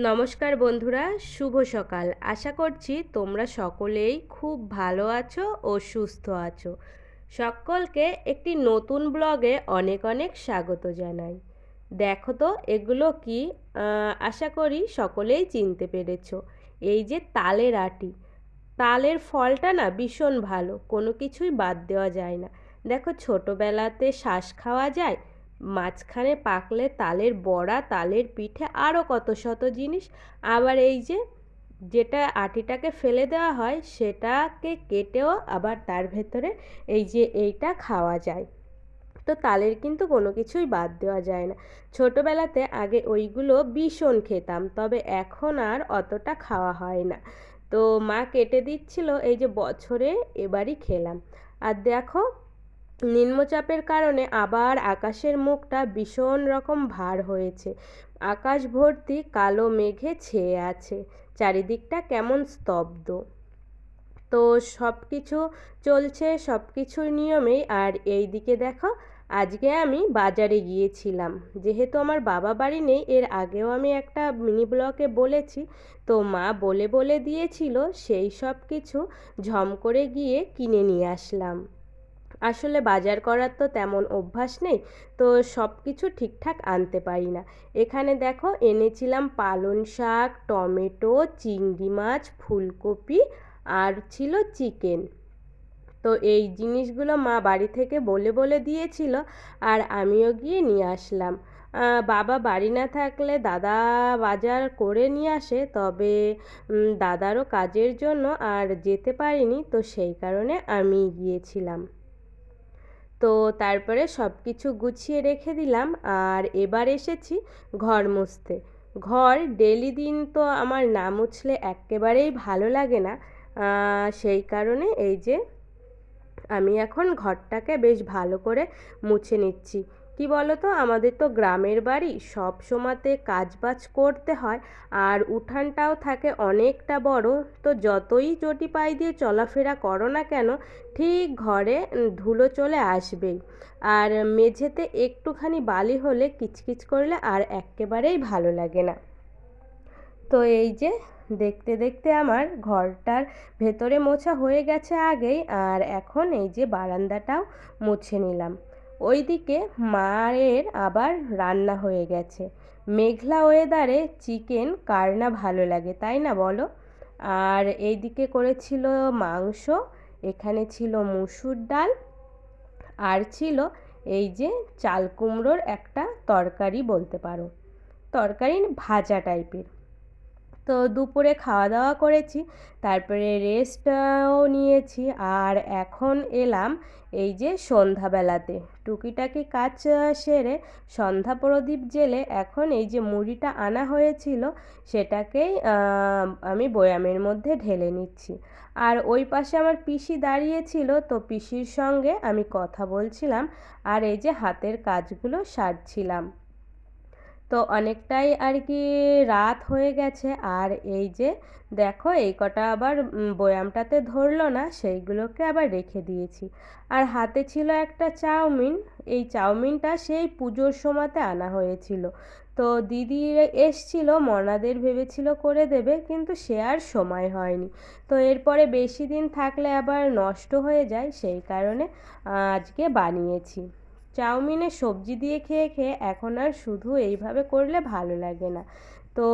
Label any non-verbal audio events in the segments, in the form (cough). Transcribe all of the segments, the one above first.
নমস্কার বন্ধুরা, শুভ সকাল। আশা করছি তোমরা সকলেই খুব ভালো আছো ও সুস্থ আছো। সকলকে একটি নতুন ব্লগে অনেক অনেক স্বাগত জানাই। দেখো তো, এগুলো কি? আশা করি সকলেই চিনতে পেরেছ। এই যে তালের আটি। তালের ফলটা না ভীষণ ভালো, কোনো কিছুই বাদ দেওয়া যায় না। দেখো, ছোটোবেলাতে শ্বাস খাওয়া যায় মাঝখানে পাকলে তালের বড়া, তালের পিঠে আরও কত শত জিনিস। আবার এই যে, যেটা আটিটাকে ফেলে দেওয়া হয়, সেটাকে কেটেও আবার তার ভেতরে এই যে এইটা খাওয়া যায়। তো তালের কিন্তু কোনো কিছুই বাদ দেওয়া যায় না। ছোটোবেলাতে আগে ওইগুলো ভীষণ খেতাম, তবে এখন আর অতটা খাওয়া হয় না। তো মা কেটে দিচ্ছিল, এই যে বছরে এবারই খেলাম। আর দেখো নিম্নচাপের কারণে আবার আকাশের মুখটা ভীষণ রকম ভার হয়েছে। আকাশ ভর্তি কালো মেঘে ছেয়ে আছে। চারিদিকটা কেমন স্তব্ধ। তো সব কিছু চলছে সব কিছুর নিয়মেই। আর এই দিকে দেখো, আজকে আমি বাজারে গিয়েছিলাম। যেহেতু আমার বাবা বাড়ি নেই, এর আগেও আমি একটা মিনি ব্লকে বলেছি। তো মা বলে বলে দিয়েছিল, সেই সব কিছু ঝম করে গিয়ে কিনে নিয়ে আসলাম। আসলে বাজার করার তো তেমন অভ্যাস নেই, তো সব কিছু ঠিকঠাক আনতে পারি না। এখানে দেখো এনেছিলাম পালং শাক, টমেটো, চিংড়ি মাছ, ফুলকপি আর ছিল চিকেন। তো এই জিনিসগুলো মা বাড়ি থেকে বলে বলে দিয়েছিল আর আমিও গিয়ে নিয়ে আসলাম। বাবা বাড়ি না থাকলে দাদা বাজার করে নিয়ে আসে, তবে দাদারও কাজের জন্য আর যেতে পারিনি, তো সেই কারণে আমি গিয়েছিলাম। তো তারপরে সব কিছু গুছিয়ে রেখে দিলাম আর এবার এসেছি ঘর মুছতে। ঘর ডেলি দিন তো আমার না মুছলে একেবারেই ভালো লাগে না। সেই কারণে এই যে আমি এখন ঘরটাকে বেশ ভালো করে মুছে নিচ্ছি। কি বলো তো আমাদের তো গ্রামের বাড়ি সব সময়তে কাজবাজ করতে হয়, আর উঠানটাও থাকে অনেকটা বড়। তো যতই চটি পাই দিয়ে চলাফেরা করো না কেন, ঠিক ঘরে ধুলো চলে আসবেই। আর মেঝেতে একটুখানি বালি হলে কিচকিচ করলে আর একেবারেই ভালো লাগে না। তো এই যে, দেখতে দেখতে আমার ঘরটার ভেতরে মোছা হয়ে গেছে আগেই, আর এখন এই যে বারান্দাটাও মুছে নিলাম। ওইদিকে মায়ের আবার রান্না হয়ে গেছে। মেঘলা ওয়েদারে চিকেন কার না ভালো লাগে, তাই না বলো? আর এইদিকে করেছিল মাংস, এখানে ছিল মুসুর ডাল, আর ছিল এই যে চাল কুমড়োর একটা তরকারি বলতে পারো। তরকারি ভাজা টাইপের তো দুপুরে খাওয়া দাওয়া করেছি, তারপরে রেস্টও নিয়েছি আর এখন এলাম এই যে সন্ধ্যাবেলাতে। টুকিটাকি কাজ সেরে সন্ধ্যা প্রদীপ জেলে এখন এই যে মুড়িটা আনা হয়েছিল সেটাকেই আমি বয়ামের মধ্যে ঢেলে নিচ্ছি। আর ওই পাশে আমার পিসি দাঁড়িয়েছিল তো পিসির সঙ্গে আমি কথা বলছিলাম আর এই যে হাতের কাজগুলো সারছিলাম। তো অনেকটাই আর কি রাত হয়ে গেছে। আর এই যে দেখো, এই কটা আবার বয়ামটাতে ধরলো না, সেইগুলোকে আবার রেখে দিয়েছি। আর হাতে ছিল একটা চাউমিন, এই চাউমিনটা সেই পুজোর সময়তে আনা হয়েছিল। তো দিদি এসছিল, মনাদের ভেবেছিল করে দেবে, কিন্তু সে আর সময় হয়নি। তো এরপরে বেশি দিন থাকলে আবার নষ্ট হয়ে যায়, সেই কারণে আজকে বানিয়েছি। চাউমিনে সবজি দিয়ে খেয়ে খেয়ে এখন আর শুধু এইভাবে করলে ভালো লাগে না। তো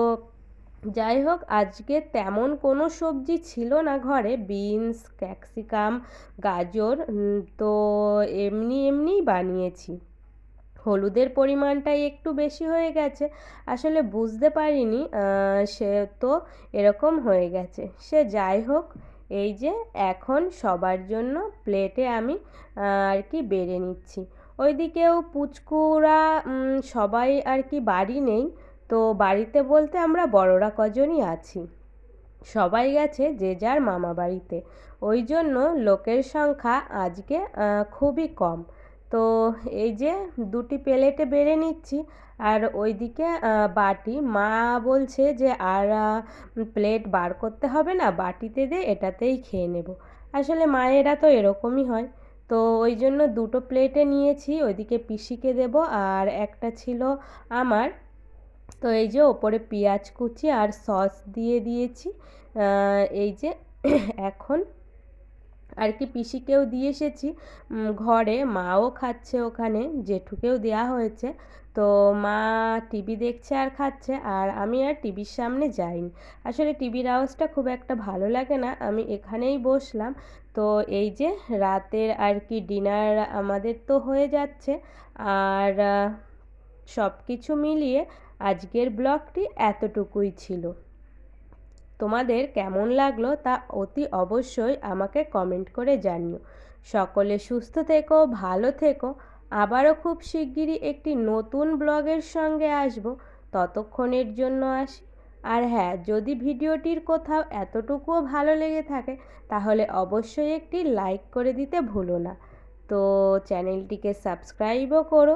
যাই হোক, আজকে তেমন কোনো সবজি ছিল না ঘরে। বিনস, ক্যাপসিকাম, গাজর তো এমনি, এমনিই বানিয়েছি। হলুদের পরিমাণটাই একটু বেশি হয়ে গেছে। আসলে বুঝতে পারিনি সে তো এরকম হয়ে গেছে। সে যাই হোক, এই যে এখন সবার জন্য প্লেটে আমি আর কি বেড়ে নিচ্ছি। ওইদিকেও পুচকুরা সবাই আর কি বাড়ি নেই। তো বাড়িতে বলতে আমরা বড়রা কজনই আছি। সবাই গেছে যে যার মামা বাড়িতে। ওই জন্য লোকের সংখ্যা আজকে খুবই কম। তো এই যে দুটি প্লেটে বেড়ে নিচ্ছি। আর ওইদিকে বাটি। মা বলছে যে আর প্লেট বার করতে হবে না, বাটিতে দে, এটাতেই খেয়ে নেব। আসলে মায়েরা তো এরকমই হয়। তো ওই জন্য দুটো প্লেটে নিয়েছি, ওইদিকে পিসিকে দেব আর একটা ছিল আমার। তো এই যে ওপরে পেঁয়াজ কুচি আর সস দিয়ে দিয়েছি। এই যে (clears throat) এখন আর কি পিসিকেও দিয়ে এসেছি। ঘরে মাও খাচ্ছে ওখানে, জেঠুকেও দেওয়া হয়েছে। তো মা টিভি দেখছে আর খাচ্ছে আর আমি আর টিভির সামনে যাইনি। আসলে টিভির আওয়াজটা খুব একটা ভালো লাগে না, আমি এখানেই বসলাম। তো এই যে রাতের আর কি ডিনার আমাদের তো হয়ে যাচ্ছে। আর সব কিছু মিলিয়ে আজকের ব্লগটি এতটুকুই ছিল। তোমাদের কেমন লাগল তা অতি অবশ্যই আমাকে কমেন্ট করে জানিও। সকলে সুস্থ থেকো, ভালো থেকো। আবারও খুব শিগগিরই একটি নতুন ব্লগের সঙ্গে আসব। ততক্ষণের জন্য আসি। আর হ্যাঁ যদি ভিডিওটির কোথাও এতটুকুও ভালো লেগে থাকে, তাহলে অবশ্যই একটি লাইক করে দিতে ভুলো না। তো চ্যানেলটিকে সাবস্ক্রাইবও করো।